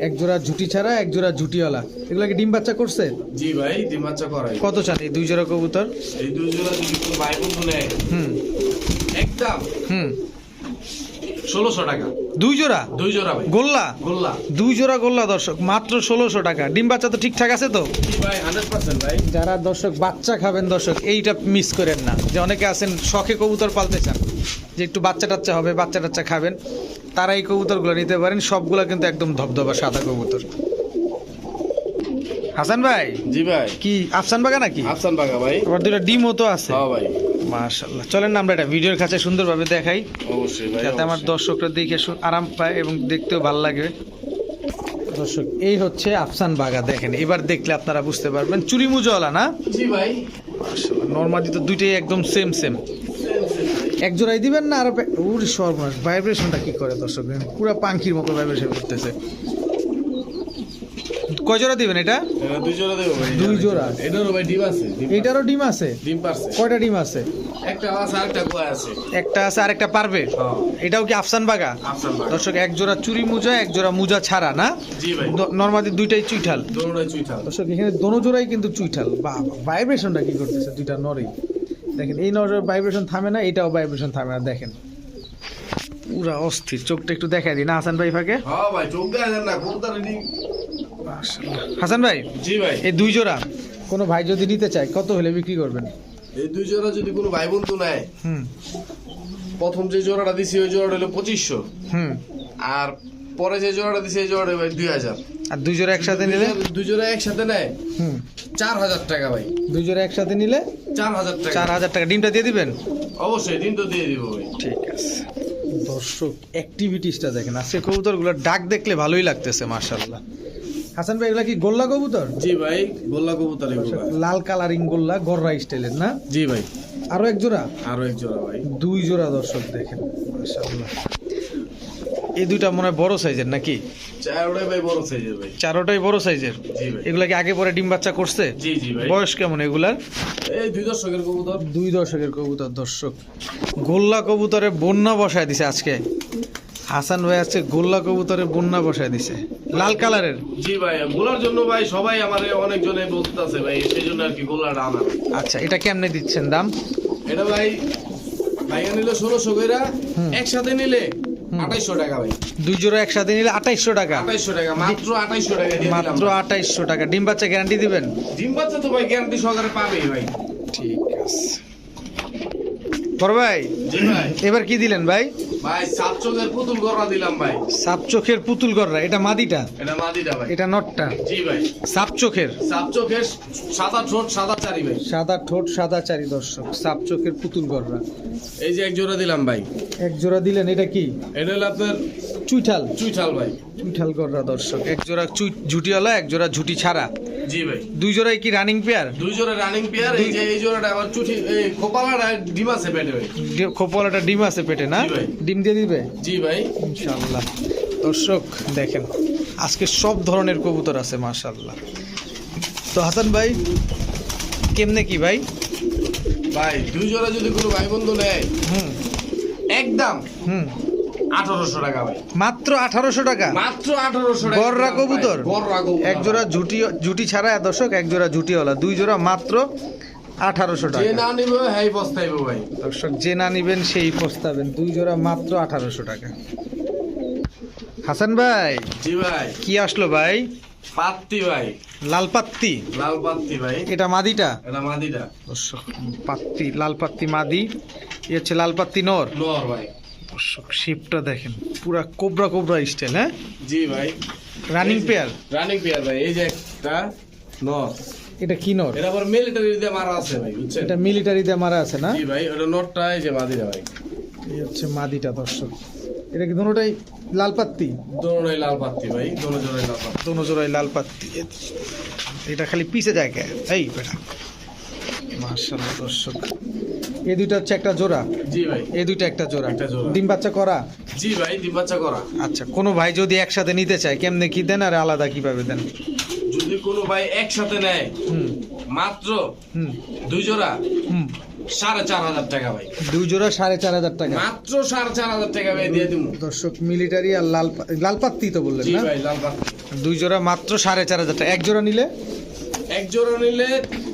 [SPEAKER 1] এক জোড়া ঝুটি ছাড়া এক জোড়া ঝুটিওয়ালা। এগুলা কি ডিম বাচ্চা করছে?
[SPEAKER 2] জি ভাই ডিম বাচ্চা করাই।
[SPEAKER 1] কত চান এই দুই জোড়া কবুতর?
[SPEAKER 2] এই দুই জোড়া যদি কোনো ভাই বন্ধু নেয়
[SPEAKER 1] হুম।
[SPEAKER 2] একদম।
[SPEAKER 1] হুম।
[SPEAKER 2] ষোলোশো টাকা।
[SPEAKER 1] দুই জোড়া?
[SPEAKER 2] দুই জোড়া ভাই।
[SPEAKER 1] গোল্লা?
[SPEAKER 2] গোল্লা।
[SPEAKER 1] দুই জোড়া গোল্লা দর্শক মাত্র ষোলোশো টাকা। ডিম বাচ্চা তো ঠিকঠাক আছে তো?
[SPEAKER 2] ভাই হান্ড্রেড পার্সেন্ট ভাই।
[SPEAKER 1] যারা দর্শক বাচ্চা খাবেন দর্শক এইটা মিস করেন না। যে অনেকে আছেন শখে কবুতর পালতে চান। যে একটু বাচ্চা টাচ্চা হবে বাচ্চা টাচ্চা খাবেন। তারা এই কবুতরগুলো নিতে পারেন। সবগুলা কিন্তু একদম ধবধবা সাদা কবুতর। হাসান ভাই?
[SPEAKER 2] জি ভাই।
[SPEAKER 1] কি আফসান বাগা নাকি?
[SPEAKER 2] আফসান বাগা ভাই।
[SPEAKER 1] আবার দুটা ডিমও তো আছে।
[SPEAKER 2] হ্যাঁ ভাই।
[SPEAKER 1] মাশাল্লাহ চলেন না আমরা এটা ভিডিওর কাছে সুন্দরভাবে দেখাই।
[SPEAKER 2] অবশ্যই ভাই
[SPEAKER 1] যাতে আমার দর্শকরা দেখে আরাম পায় এবং দেখতেও ভালো লাগে। দর্শক এই হচ্ছে আফসান বাগা দেখেন। এবার দেখলে আপনারা বুঝতে পারবেন। চুরি মুজওয়ালা না?
[SPEAKER 2] জি ভাই।
[SPEAKER 1] নর্মালি তো দুইটাই একদম সেম সেম এক জোড়াই দিবেন না আর উড়ি সর্বনাশ ভাইব্রেশনটা কি করে দর্শক? পুরো পাখির মতো ভাইব্রেশন করতেছে। কয় জোড়া দিবেন এটা?
[SPEAKER 2] দুই জোড়া দেবো ভাই
[SPEAKER 1] দুই জোড়া?
[SPEAKER 2] এটারও ভাই ডিম আছে ডিম
[SPEAKER 1] এইটারও ডিম আছে?
[SPEAKER 2] ডিম পারছে।
[SPEAKER 1] কয়টা ডিম আছে?
[SPEAKER 2] একটা আছে আরেকটা কয় আছে।
[SPEAKER 1] একটা আছে আর একটা পারবে?
[SPEAKER 2] হ্যাঁ।
[SPEAKER 1] এটাও কি আফসান বাগা?
[SPEAKER 2] আফসান
[SPEAKER 1] দর্শক এক জোড়া চুরি মুজা এক জোড়া মুজা ছাড়া না?
[SPEAKER 2] জি ভাই।
[SPEAKER 1] নর্মালি দুইটাই চুইঠাল।
[SPEAKER 2] দোনোটাই চুইঠাল।
[SPEAKER 1] দর্শক এখানে দোনো জোড়াই কিন্তু চুইঠাল। বা ভাইব্রেশনটা কি করতেছে? দুইটা নরেই। দেখেন এই নরের ভাইব্রেশন থামে না এটাও ভাইব্রেশন থামে না দেখেন। পুরা অস্থির চোখটা একটু দেখাই দিই। না হাসান ভাই ফাঁকে?
[SPEAKER 2] হ্যাঁ
[SPEAKER 1] হাসান ভাই?
[SPEAKER 2] জি ভাই।
[SPEAKER 1] এই দুই জোড়া কোনো ভাই যদি নিতে চায় কত হলে বিক্রি করবেন?
[SPEAKER 2] এই দুই জোড়া যদি কোনো ভাই বন্ধু নেয়
[SPEAKER 1] হুম।
[SPEAKER 2] প্রথম যে জোড়াটা দিছি ওই জোড়াটা হলো পঁচিশশো।
[SPEAKER 1] হুম।
[SPEAKER 2] আর পরে যে জোড়াটা দিছি এই জোড়াটা ভাই দুই হাজার।
[SPEAKER 1] আর দুই জোড়া একসাথে নিলে?
[SPEAKER 2] দুই জোড়া একসাথে নেয়?
[SPEAKER 1] হুম।
[SPEAKER 2] চার হাজার টাকা ভাই।
[SPEAKER 1] দুই জোড়া একসাথে নিলে?
[SPEAKER 2] চার হাজার টাকা।
[SPEAKER 1] চার হাজার টাকা। ডিমটা দিয়ে দিবেন?
[SPEAKER 2] অবশ্যই দিন তো দিয়ে দিব ভাই।
[SPEAKER 1] ঠিক আছে। দর্শক অ্যাক্টিভিটিসটা দেখেন। আজকে কবুতরগুলো ডাক দেখলে ভালোই লাগতেছে মার্শাল্লাহ হাসান ভাই এগুলা কি গোল্লা কবুতর?
[SPEAKER 2] জি ভাই গোল্লা কবুতর
[SPEAKER 1] লাল কালারিং গোল্লা গররা স্টাইলের না?
[SPEAKER 2] জি ভাই।
[SPEAKER 1] আরও এক জোড়া?
[SPEAKER 2] আরও এক জোড়া ভাই।
[SPEAKER 1] দুই জোড়া দর্শক দেখেন মাশাআল্লাহ। এই দুইটা মনে হয় বড় সাইজের নাকি?
[SPEAKER 2] চারোটাই ভাই বড় সাইজের ভাই।
[SPEAKER 1] চারোটাই বড় সাইজের? এগুলা কি আগে পরে ডিম বাচ্চা করছে?
[SPEAKER 2] জি জি ভাই।
[SPEAKER 1] বয়স কেমন এগুলার?
[SPEAKER 2] এই দুই দর্শকের কবুতর।
[SPEAKER 1] দুই দশকের কবুতর দর্শক। গোল্লা কবুতরে বন্যা বসায় দিছে আজকে। হাসান ভাই আছে গোল্লা কবুতরে বন্যা বসায় দিছে। লাল কালারের?
[SPEAKER 2] জি ভাই গোলার জন্য ভাই সবাই আমারে অনেকজনে বলতেছে ভাই সেই জন্য আর কি গোলাটা আনা।
[SPEAKER 1] আচ্ছা এটা কেমনে দিচ্ছেন দাম?
[SPEAKER 2] এটা ভাই ভাইয়া নিলে ষোলোশো
[SPEAKER 1] হুম।
[SPEAKER 2] একসাথে নিলে টাকা ভাই।
[SPEAKER 1] দুই জোড়া একসাথে নিলে টাকা।
[SPEAKER 2] মাত্র টাকা
[SPEAKER 1] মাত্র টাকা। ডিম বাচ্চা গ্যারান্টি দিবেন?
[SPEAKER 2] ডিম বাচ্চা তো ভাই গ্যারান্টি সহকারে পাবেই ভাই।
[SPEAKER 1] ঠিক আছে। বড় ভাই। এবার কি দিলেন ভাই?
[SPEAKER 2] ভাই সাত পুতুল গড়রা দিলাম ভাই।
[SPEAKER 1] সাপচোখের পুতুল গররা এটা মাদিটা?
[SPEAKER 2] এটা মাদিটা ভাই।
[SPEAKER 1] এটা নটটা?
[SPEAKER 2] জি ভাই। সাপচোখের সাপচোখের সাদা ঠোঁট সাদা চারি ভাই।
[SPEAKER 1] সাদা ঠোঁট সাদা চারি দর্শক সাপচোখের পুতুল গড়রা।
[SPEAKER 2] এই যে এক জোড়া দিলাম ভাই।
[SPEAKER 1] এক জোড়া দিলেন এটা কি?
[SPEAKER 2] এটা হলো আপনার
[SPEAKER 1] চুইঠাল।
[SPEAKER 2] চুইঠাল ভাই।
[SPEAKER 1] চুইঠাল গররা দর্শক। এক জোড়া ঝুটিওয়ালা এক জোড়া ঝুটি ছাড়া।
[SPEAKER 2] জি ভাই।
[SPEAKER 1] দুই জোড়াই কি রানিং পেয়ার
[SPEAKER 2] দুই জোড়া রানিং পেয়ার এই যে এই জোড়াটা আমার চুটি এই খোপালাটা ডিম আছে পেটে ভাই।
[SPEAKER 1] খোপলাটা ডিম আছে পেটে না?
[SPEAKER 2] ভাই।
[SPEAKER 1] ডিম দিয়ে দিবে?
[SPEAKER 2] জি ভাই।
[SPEAKER 1] ইনশাআল্লাহ। দর্শক দেখেন আজকে সব ধরনের কবুতর আছে মাশাআল্লাহ। তো হাসান ভাই কেমনে কি ভাই?
[SPEAKER 2] ভাই দুই জোড়া যদি কোনো ভাই বন্ধু নেয়
[SPEAKER 1] হুম।
[SPEAKER 2] একদম।
[SPEAKER 1] হুম।
[SPEAKER 2] আঠারোশো টাকা ভাই।
[SPEAKER 1] মাত্র আঠারোশো টাকা?
[SPEAKER 2] মাত্র আঠারোশো টাকা
[SPEAKER 1] গররা কবুতর?
[SPEAKER 2] গররা কবুতর।
[SPEAKER 1] এক জোড়া ঝুটি ঝুটি ছাড়া দর্শক এক জোড়া ঝুটিওয়ালা দুই জোড়া মাত্র আঠারোশো
[SPEAKER 2] যে
[SPEAKER 1] টাকা
[SPEAKER 2] না নিবে পস্তাইব ভাই।
[SPEAKER 1] দর্শক যে না নিবেন সেই পস্তাবেন। দুই জোড়া মাত্র আঠারোশো টাকা। হাসান ভাই
[SPEAKER 2] জি ভাই।
[SPEAKER 1] কি আসলো ভাই?
[SPEAKER 2] পাত্তি ভাই।
[SPEAKER 1] লাল পাত্তি
[SPEAKER 2] লাল পাত্তি ভাই।
[SPEAKER 1] এটা মাদিটা?
[SPEAKER 2] এটা মাদিটা।
[SPEAKER 1] দর্শক পাত্তি লাল পাত্তি মাদি। এ হচ্ছে লাল পাত্তি নর।
[SPEAKER 2] নর ভাই।
[SPEAKER 1] দর্শক শিপটা দেখেন পুরা কোবরা কোবরা স্টাইল হ্যাঁ?
[SPEAKER 2] জি ভাই।
[SPEAKER 1] রানিং পেয়ার
[SPEAKER 2] রানিং পেয়ার ভাই এই যে একটা নর
[SPEAKER 1] এটা কি নর
[SPEAKER 2] এটা আবার মিলিটারি দিয়ে মারা আছে ভাই বুঝছেন?
[SPEAKER 1] এটা মিলিটারিতে মারা আছে না?
[SPEAKER 2] জি ভাই ওটা নটটা এই যে মাদিটা ভাই।
[SPEAKER 1] এই হচ্ছে মাদিটা দর্শক। এটা কি দুটোটাই লাল পাত্তি?
[SPEAKER 2] দোনোটাই লাল পাত্তি ভাই দোনো জোড়াই লাল পাত্তি।
[SPEAKER 1] দোনো জোড়াই লাল পাত্তি। এটা খালি পিছে যায় কে? এই বেটা। মার্শাল্লাহ দর্শক। এই দুইটা হচ্ছে একটা জোড়া?
[SPEAKER 2] জি ভাই।
[SPEAKER 1] এই দুইটা একটা জোড়া?
[SPEAKER 2] একটা জোড়া।
[SPEAKER 1] ডিম বাচ্চা করা?
[SPEAKER 2] জি ভাই ডিম বাচ্চা করা।
[SPEAKER 1] আচ্ছা কোনো ভাই যদি একসাথে নিতে চায় কেমনে কি দেন আর আলাদা কীভাবে দেন?
[SPEAKER 2] যদি কোনো ভাই একসাথে নেয় মাত্র দুই জোড়া সাড়ে চার হাজার টাকা ভাই।
[SPEAKER 1] দুই জোড়া সাড়ে চার হাজার টাকা।
[SPEAKER 2] মাত্র সাড়ে চার হাজার টাকা ভাই দিয়ে দিব
[SPEAKER 1] দর্শক মিলিটারি আর লাল পাত্তি তো বললেন
[SPEAKER 2] জি
[SPEAKER 1] না?
[SPEAKER 2] ভাই লাল পাত্তি।
[SPEAKER 1] দুই জোড়া মাত্র সাড়ে চার হাজার টাকা। এক জোড়া নিলে?
[SPEAKER 2] এক জোড়া নিলে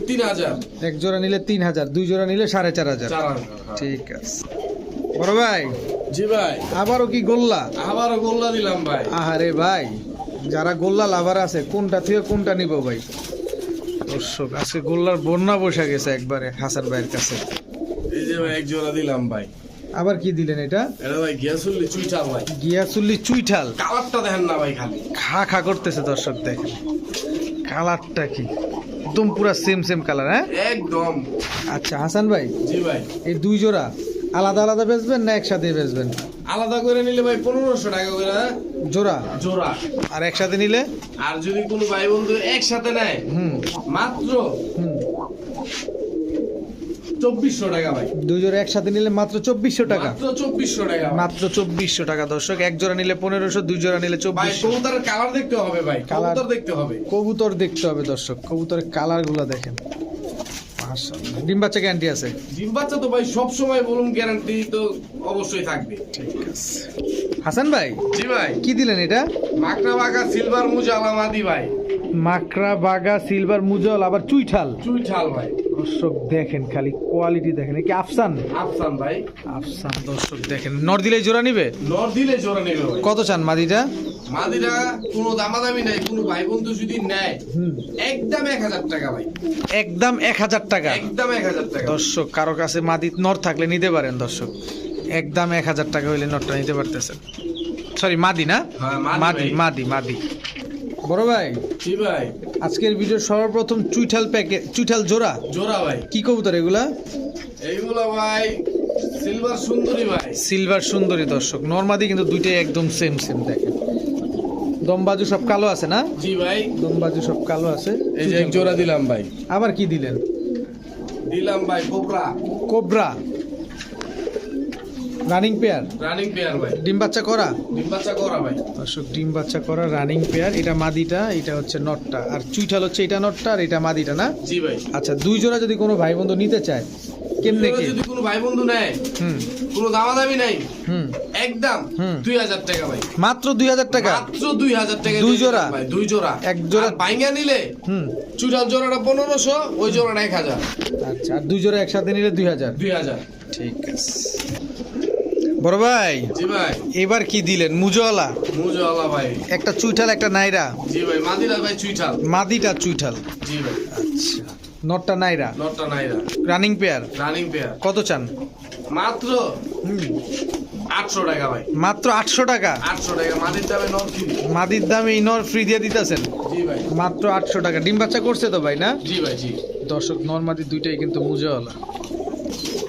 [SPEAKER 2] তিন হাজার।
[SPEAKER 1] এক জোড়া নিলে তিন হাজার দুই জোড়া নিলে সাড়ে চার হাজার।
[SPEAKER 2] হ্যাঁ।
[SPEAKER 1] ঠিক আছে। বড় ভাই।
[SPEAKER 2] জি ভাই।
[SPEAKER 1] আবারও কি গোল্লা?
[SPEAKER 2] আবারও গোল্লা দিলাম ভাই।
[SPEAKER 1] আহারে ভাই যারা গোল্লা লাভার আছে কোনটা থেকে কোনটা নিব ভাই? দর্শক আজকে গোল্লার বন্যা বসে গেছে একবারে হাসান ভাইয়ের কাছে।
[SPEAKER 2] এই যে ভাই এক জোড়া দিলাম ভাই।
[SPEAKER 1] আবার কি দিলেন এটা?
[SPEAKER 2] এটা ভাই গিয়াসুল্লি চুইটাল ভাই।
[SPEAKER 1] গিয়াসুল্লি চুইঠাল।
[SPEAKER 2] কালারটা দেখেন না ভাই খালি।
[SPEAKER 1] খা খা করতেছে দর্শক দেখেন। কালারটা কি? একদম পুরো সেম সেম কালার হ্যাঁ?
[SPEAKER 2] একদম।
[SPEAKER 1] আচ্ছা হাসান ভাই?
[SPEAKER 2] জি ভাই।
[SPEAKER 1] এই দুই জোড়া আলাদা আলাদা বেচবেন না একসাথে বেচবেন?
[SPEAKER 2] আলাদা করে নিলে ভাই পনেরোশো টাকা করে
[SPEAKER 1] জোড়া?
[SPEAKER 2] জোড়া।
[SPEAKER 1] আর একসাথে নিলে?
[SPEAKER 2] আর যদি কোনো ভাই বন্ধু একসাথে নেয়
[SPEAKER 1] হুম।
[SPEAKER 2] মাত্র
[SPEAKER 1] হুম।
[SPEAKER 2] চব্বিশশো টাকা ভাই।
[SPEAKER 1] দুই জোড়া একসাথে নিলে মাত্র চব্বিশশো টাকা।
[SPEAKER 2] মাত্র চব্বিশশো টাকা
[SPEAKER 1] মাত্র চব্বিশশো টাকা দর্শক। এক জোড়া নিলে পনেরোশো দুই জোড়া নিলে
[SPEAKER 2] কবুতরের কালার দেখতে হবে ভাই কবুতর দেখতে হবে।
[SPEAKER 1] কবুতর দেখতে হবে দর্শক। কবুতরের কালারগুলো দেখেন। ডিম বাচ্চা গ্যারান্টি আছে?
[SPEAKER 2] ডিম বাচ্চা তো ভাই সব সময় বলুন গ্যারান্টি তো অবশ্যই থাকবে।
[SPEAKER 1] ঠিক আছে। হাসান ভাই?
[SPEAKER 2] জি ভাই।
[SPEAKER 1] কি দিলেন এটা?
[SPEAKER 2] মাকড়া বাগা সিলভার মুজা আলামাদি ভাই।
[SPEAKER 1] মাকড়া বাগা সিলভার মুজল আবার চুইঠাল।
[SPEAKER 2] চুই ঠাল ভাই।
[SPEAKER 1] দর্শক দেখেন খালি কোয়ালিটি দেখেন। কি আফসান?
[SPEAKER 2] আফসান ভাই।
[SPEAKER 1] আফসান দর্শক দেখেন। নর দিলে জোড়া নিবে?
[SPEAKER 2] নর দিলে জোড়া নেবে
[SPEAKER 1] কত চান মাদিটা?
[SPEAKER 2] মাদিরা কোনো দামাদামি নাই কোনো ভাই বন্ধু যদি নেয় একদম এক হাজার টাকা ভাই।
[SPEAKER 1] একদম এক হাজার টাকা।
[SPEAKER 2] একদম এক হাজার টাকা।
[SPEAKER 1] দর্শক কারও কাছে মাদি নর থাকলে নিতে পারেন দর্শক। একদম এক হাজার টাকা হইলে নরটা নিতে পারতেছেন। সরি মাদি না?
[SPEAKER 2] হ্যাঁ, মাদি
[SPEAKER 1] মাদি মাদি। বড় ভাই
[SPEAKER 2] জি ভাই।
[SPEAKER 1] আজকের ভিডিও সর্বপ্রথম চুইঠাল প্যাকে চুইঠাল জোড়া?
[SPEAKER 2] জোড়া ভাই।
[SPEAKER 1] কি কবুতর এগুলা?
[SPEAKER 2] এইগুলো ভাই সিলভার সুন্দরী ভাই।
[SPEAKER 1] সিলভার সুন্দরী দর্শক। নর্মাদি কিন্তু দুইটাই একদম সেম সেম দেখেন। দমবাজু সব কালো আছে না?
[SPEAKER 2] জি ভাই।
[SPEAKER 1] দমবাজু সব কালো আছে।
[SPEAKER 2] এই যে এক জোড়া দিলাম ভাই।
[SPEAKER 1] আবার কি দিলেন?
[SPEAKER 2] দিলাম ভাই cobra.
[SPEAKER 1] Cobra. Running pair
[SPEAKER 2] running pair ভাই।
[SPEAKER 1] ডিম বাচ্চা করা?
[SPEAKER 2] ডিম বাচ্চা করা ভাই।
[SPEAKER 1] দর্শক ডিম বাচ্চা করা রানিং পেয়ার এটা মাদিটা এটা হচ্ছে নটটা আর চুইঠাল হচ্ছে এটা নটটা আর এটা মাদিটা না?
[SPEAKER 2] জি ভাই।
[SPEAKER 1] আচ্ছা দুই জোড়া যদি কোনো ভাই বন্ধু নিতে চায় কেমনে কি?
[SPEAKER 2] যদি কোনো ভাই বন্ধু নেয়
[SPEAKER 1] হুম।
[SPEAKER 2] কোনো দামাদামি নাই
[SPEAKER 1] হুম।
[SPEAKER 2] একদম
[SPEAKER 1] হুম।
[SPEAKER 2] দুই হাজার টাকা ভাই।
[SPEAKER 1] মাত্র দুই হাজার টাকা?
[SPEAKER 2] মাত্র দুই হাজার টাকা
[SPEAKER 1] দুই জোড়া?
[SPEAKER 2] ভাই দুই জোড়া।
[SPEAKER 1] এক জোড়া?
[SPEAKER 2] আর বাইঙ্গা নিলে
[SPEAKER 1] হুম।
[SPEAKER 2] চুটাল জোড়াটা পনেরোশো ওই জোড়াটা এক হাজার।
[SPEAKER 1] আচ্ছা আর দুই জোড়া একসাথে নিলে দুই হাজার?
[SPEAKER 2] দুই হাজার।
[SPEAKER 1] ঠিক আছে। বড় ভাই
[SPEAKER 2] জি ভাই।
[SPEAKER 1] এবার কি দিলেন? মুজওয়ালা।
[SPEAKER 2] মুজওয়ালা ভাই।
[SPEAKER 1] একটা চুইঠাল একটা নাইরা।
[SPEAKER 2] জি ভাই মাদিরা ভাই চুইঠাল।
[SPEAKER 1] মাদিটা চুইঠাল।
[SPEAKER 2] জি ভাই।
[SPEAKER 1] আচ্ছা। নটটা নাইরা।
[SPEAKER 2] নটটা নাইরা।
[SPEAKER 1] Running pair.
[SPEAKER 2] Running pair.
[SPEAKER 1] কত চান?
[SPEAKER 2] মাত্র আটশো টাকা ভাই।
[SPEAKER 1] মাত্র আটশো টাকা?
[SPEAKER 2] আটশো টাকা। মাদির দামে কিনি
[SPEAKER 1] মাদির দামে ইনর ফ্রি দিয়ে দিতেছেন?
[SPEAKER 2] জি ভাই।
[SPEAKER 1] মাত্র আটশো টাকা। ডিম বাচ্চা করছে তো ভাই না?
[SPEAKER 2] জি ভাই জি।
[SPEAKER 1] দর্শক নর্মাদি দুইটাই কিন্তু মুজওয়ালা।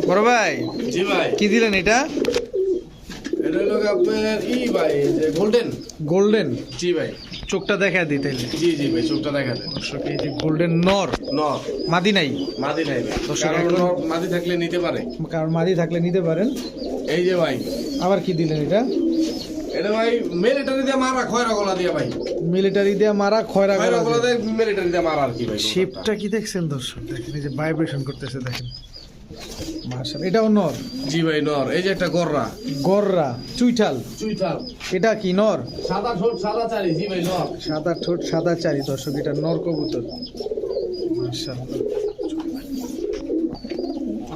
[SPEAKER 1] বড় ভাই
[SPEAKER 2] জি ভাই।
[SPEAKER 1] কি দিলেন এটা?
[SPEAKER 2] এটা হলো আপনার ই ভাই যে গোল্ডেন
[SPEAKER 1] গোল্ডেন
[SPEAKER 2] জি ভাই।
[SPEAKER 1] চোখটা দেখা দিতে
[SPEAKER 2] জি জি ভাই চোখটা দেখা দেন।
[SPEAKER 1] দর্শক এই যে গোল্ডেন নর
[SPEAKER 2] নর।
[SPEAKER 1] মাদি নাই।
[SPEAKER 2] মাদি নাই
[SPEAKER 1] দর্শক
[SPEAKER 2] মাদি থাকলে নিতে পারে।
[SPEAKER 1] কারণ মাদি থাকলে নিতে পারেন।
[SPEAKER 2] এই যে ভাই।
[SPEAKER 1] আবার কি দিলেন এটা?
[SPEAKER 2] এটা ভাই মিলিটারি দিয়ে মারা খয়রা গলা দিয়ে ভাই।
[SPEAKER 1] মিলিটারি দিয়ে মারা খয়রা
[SPEAKER 2] খয়রা গলা দিয়ে মিলিটারি দিয়ে মারা আর কি ভাই।
[SPEAKER 1] শেপটা কি দেখছেন দর্শক? দেখেন এই যে ভাইব্রেশন করতেছে দেখেন। মার্শাল এটাও নর?
[SPEAKER 2] জি ভাই নর। এই যে একটা গররা।
[SPEAKER 1] গররা চুইঠাল।
[SPEAKER 2] চুইঠাল।
[SPEAKER 1] এটা কি নর?
[SPEAKER 2] সাদা ঠোঁট সাদা চারি। জি ভাই নর।
[SPEAKER 1] সাদা ঠোঁট সাদা চারি দর্শক এটা নর কবুতর। মাশাআল্লাহ।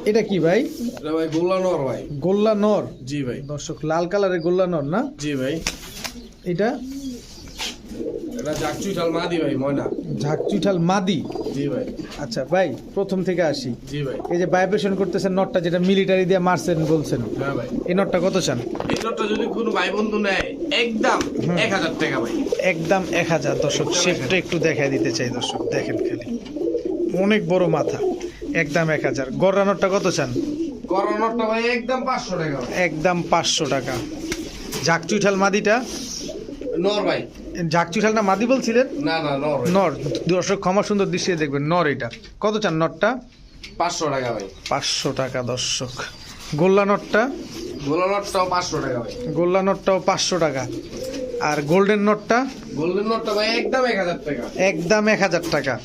[SPEAKER 1] এটা কি ভাই?
[SPEAKER 2] এটা ভাই গোল্লা নর ভাই।
[SPEAKER 1] গোল্লা নর?
[SPEAKER 2] জি ভাই।
[SPEAKER 1] দর্শক লাল কালারের গোল্লা নর না?
[SPEAKER 2] জি ভাই।
[SPEAKER 1] এটা?
[SPEAKER 2] এটা মাদি ভাই ময়না।
[SPEAKER 1] ঝাক মাদি?
[SPEAKER 2] জি ভাই।
[SPEAKER 1] আচ্ছা ভাই প্রথম থেকে আসি।
[SPEAKER 2] জি ভাই।
[SPEAKER 1] এই যে ভাইব্রেশন করতেছেন নটটা যেটা মিলিটারি দিয়ে মারছেন বলছেন
[SPEAKER 2] হ্যাঁ ভাই।
[SPEAKER 1] এই নটটা কত চান?
[SPEAKER 2] এই নটটা যদি কোনো ভাই বন্ধু নেয় একদম এক হাজার টাকা ভাই।
[SPEAKER 1] একদম এক হাজার। দর্শক শেপটা একটু দেখাই দিতে চাই দর্শক দেখেন খালি। অনেক বড় মাথা একদম এক হাজার। গররা নটটা কত চান?
[SPEAKER 2] গরম নটটা ভাই একদম পাঁচশো টাকা।
[SPEAKER 1] একদম পাঁচশো টাকা। ঝাক মাদিটা?
[SPEAKER 2] নর ভাই।
[SPEAKER 1] ঝাক চুইঠাল না মাদি বলছিলেন?
[SPEAKER 2] না না। নর
[SPEAKER 1] দর্শক ক্ষমা সুন্দর দৃশ্যে দেখবেন নর এটা। কত চান নটটা
[SPEAKER 2] পাঁচশো টাকা ভাই।
[SPEAKER 1] পাঁচশো টাকা দর্শক। গোল্লা নটটা
[SPEAKER 2] গোল্লা নটটাও পাঁচশো টাকা ভাই।
[SPEAKER 1] গোল্লা নটটাও পাঁচশো টাকা। আর গোল্ডেন নটটা
[SPEAKER 2] গোল্ডেন নটটা ভাই একদম এক হাজার টাকা।
[SPEAKER 1] একদম এক হাজার টাকা।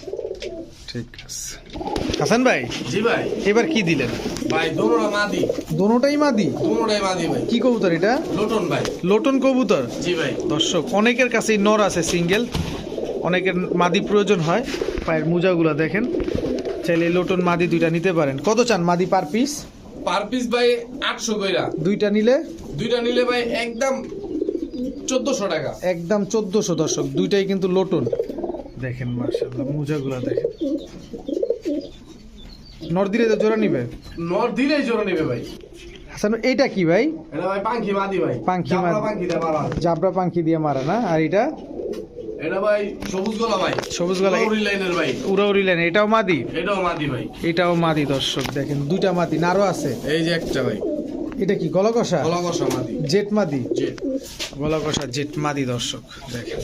[SPEAKER 1] ঠিক আছে। হাসান ভাই
[SPEAKER 2] জি ভাই।
[SPEAKER 1] এবার কি দিলেন?
[SPEAKER 2] ভাই দোনোটা মাদি।
[SPEAKER 1] দোনোটাই মাদি?
[SPEAKER 2] দোনোটাই মাদি ভাই।
[SPEAKER 1] কি কবুতর এটা?
[SPEAKER 2] লোটন ভাই।
[SPEAKER 1] লোটন কবুতর?
[SPEAKER 2] জি ভাই।
[SPEAKER 1] দর্শক অনেকের কাছেই নর আছে সিঙ্গেল। অনেকের মাদি প্রয়োজন হয়। পায়ের মোজাগুলো দেখেন। চাইলে লোটন মাদি দুইটা নিতে পারেন। কত চান মাদি পার পিস?
[SPEAKER 2] পার পিস ভাই আটশো কইরা।
[SPEAKER 1] দুইটা নিলে?
[SPEAKER 2] দুইটা নিলে ভাই একদম চোদ্দশো টাকা।
[SPEAKER 1] একদম চোদ্দশো দর্শক দুইটাই কিন্তু লোটন। দেখেন মার্শাল্লাহ মোজাগুলো দেখেন। নর দিলে তো জোড়া নিবে।
[SPEAKER 2] নর দিলেই জোরে নেবে ভাই।
[SPEAKER 1] হাসান কি ভাই?
[SPEAKER 2] এটা ভাই মাদি ভাই।
[SPEAKER 1] মাদি। জাবরা পাঙ্খি দিয়ে মারা। না? আর এটা?
[SPEAKER 2] এটা ভাই সবুজ গলা ভাই।
[SPEAKER 1] সবুজ গলা।
[SPEAKER 2] লাইনের ভাই।
[SPEAKER 1] উড়াউড়ি লাইন এটাও মাদি?
[SPEAKER 2] এটাও মাদি ভাই।
[SPEAKER 1] এটাও মাদি দর্শক দেখেন দুইটা মাদি নারও আছে।
[SPEAKER 2] এই যে একটা ভাই।
[SPEAKER 1] এটা কি গলা কষা
[SPEAKER 2] গলা কষা মাদি।
[SPEAKER 1] জেট মাদি
[SPEAKER 2] জেট
[SPEAKER 1] গলা কষা জেট মাদি দর্শক দেখেন।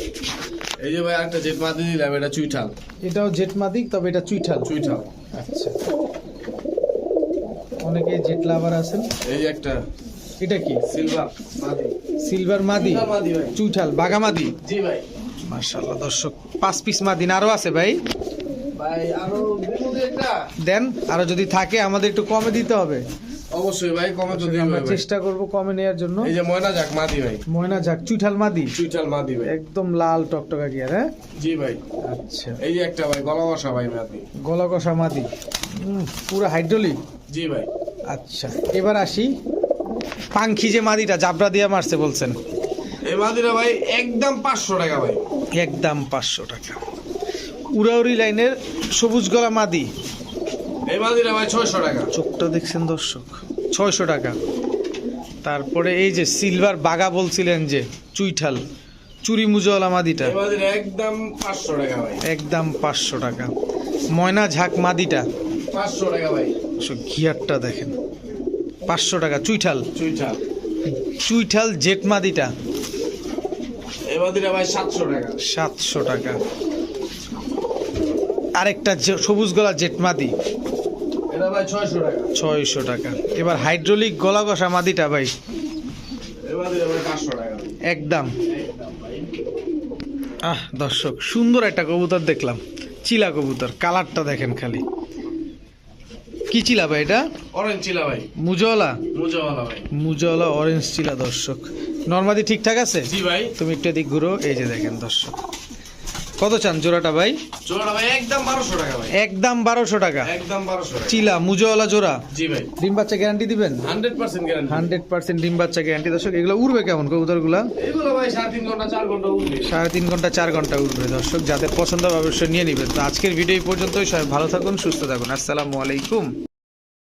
[SPEAKER 2] এই যে ভাই একটা জেট মাদি দিলাম এটা চুইঠাল।
[SPEAKER 1] এটাও জেট মাদি তবে এটা চুইঠাল।
[SPEAKER 2] চুইঠাল।
[SPEAKER 1] আচ্ছা। অনেকে জেট লাভার আছেন।
[SPEAKER 2] এই একটা।
[SPEAKER 1] এটা কি?
[SPEAKER 2] সিলভার মাদি।
[SPEAKER 1] সিলভার মাদি?
[SPEAKER 2] চুইঠাল
[SPEAKER 1] বাগা মাদি?
[SPEAKER 2] জি ভাই।
[SPEAKER 1] মাশাআল্লাহ দর্শক পাঁচ পিস মাদিন আরও আছে ভাই?
[SPEAKER 2] ভাই আরও
[SPEAKER 1] দেন আরও যদি থাকে আমাদের একটু কমে দিতে হবে।
[SPEAKER 2] অবশ্যই ভাই কমে তো দিবে
[SPEAKER 1] আমরা চেষ্টা করব কমে নেওয়ার জন্য।
[SPEAKER 2] এই যে ময়না যাক মাদি ভাই।
[SPEAKER 1] ময়না যাক চুইঠাল মাদি।
[SPEAKER 2] চুইঠাল মাদি ভাই।
[SPEAKER 1] একদম লাল টকটকা গিয়ার হ্যাঁ?
[SPEAKER 2] জি ভাই।
[SPEAKER 1] আচ্ছা।
[SPEAKER 2] এই যে একটা ভাই গলা বসা ভাই মাদি।
[SPEAKER 1] গলা কষা মাদি পুরো হাইড্রোলিক?
[SPEAKER 2] জি ভাই।
[SPEAKER 1] আচ্ছা এবার আসি। পাঙ্খি যে মাদিটা জাবরা দিয়ে মারছে বলছেন।
[SPEAKER 2] এই মাদিটা ভাই একদম পাঁচশো টাকা ভাই।
[SPEAKER 1] একদম পাঁচশো টাকা। উড়াউড়ি লাইনের সবুজ গলা মাদি।
[SPEAKER 2] এই মাদিরা ভাই ছয়শো টাকা।
[SPEAKER 1] চোখটা দেখছেন দর্শক? ছয়শো টাকা। তারপরে এই যে সিলভার বাগা বলছিলেন যে চুইঠাল চুরি মুজওয়ালা মাদিটা।
[SPEAKER 2] একদম পাঁচশো টাকা ভাই।
[SPEAKER 1] একদম পাঁচশো টাকা। ময়না ঝাঁক মাদিটা।
[SPEAKER 2] পাঁচশো টাকা ভাই।
[SPEAKER 1] ঘিয়ারটা দেখেন। পাঁচশো টাকা চুইঠাল।
[SPEAKER 2] চুইঠাল।
[SPEAKER 1] চুইঠাল জেট মাদিটা।
[SPEAKER 2] ভাই সাতশো টাকা।
[SPEAKER 1] সাতশো টাকা। আরেকটা সবুজ গলা জেট মাদি।
[SPEAKER 2] এটা ভাই ছয়শো টাকা।
[SPEAKER 1] ছয়শো টাকা। এবার হাইড্রোলিক গলা কষা মাদিটা ভাই। একদম
[SPEAKER 2] একদম।
[SPEAKER 1] আহ দর্শক সুন্দর একটা কবুতর দেখলাম। চিলা কবুতর কালারটা দেখেন খালি। কি চিলা ভাই এটা?
[SPEAKER 2] অরেঞ্জ চিলা ভাই।
[SPEAKER 1] মুজওয়ালা?
[SPEAKER 2] মুজাওয়ালা ভাই।
[SPEAKER 1] মুজওয়ালা অরেঞ্জ চিলা দর্শক। নর্মাদি ঠিকঠাক আছে?
[SPEAKER 2] জি ভাই।
[SPEAKER 1] তুমি একটু এদিক ঘুরো। এই যে দেখেন দর্শক। কত চান জোড়াটা ভাই?
[SPEAKER 2] একদম বারোশো টাকা ভাই।
[SPEAKER 1] একদম বারোশো টাকা।
[SPEAKER 2] একদম বারোশো টাকা।
[SPEAKER 1] চিলা মুজওয়ালা জোড়া?
[SPEAKER 2] জি ভাই।
[SPEAKER 1] ডিম বাচ্চা গ্যারান্টি দিবেন?
[SPEAKER 2] হান্ড্রেড পার্সেন্ট গ্যারান্টি
[SPEAKER 1] ডিম বাচ্চা গ্যারান্টি দর্শক এগুলো উড়বে কেমন কবুতরগুলা?
[SPEAKER 2] এগুলো ভাই সাড়ে তিন ঘণ্টা চার ঘণ্টা উঠবে
[SPEAKER 1] ঘণ্টা ঘণ্টা দর্শক যাদের পছন্দ হবে অবশ্যই নিয়ে নেবেন। তো আজকের ভিডিও এই পর্যন্তই। সবাই ভালো থাকুন সুস্থ থাকুন। আসসালামু আলাইকুম।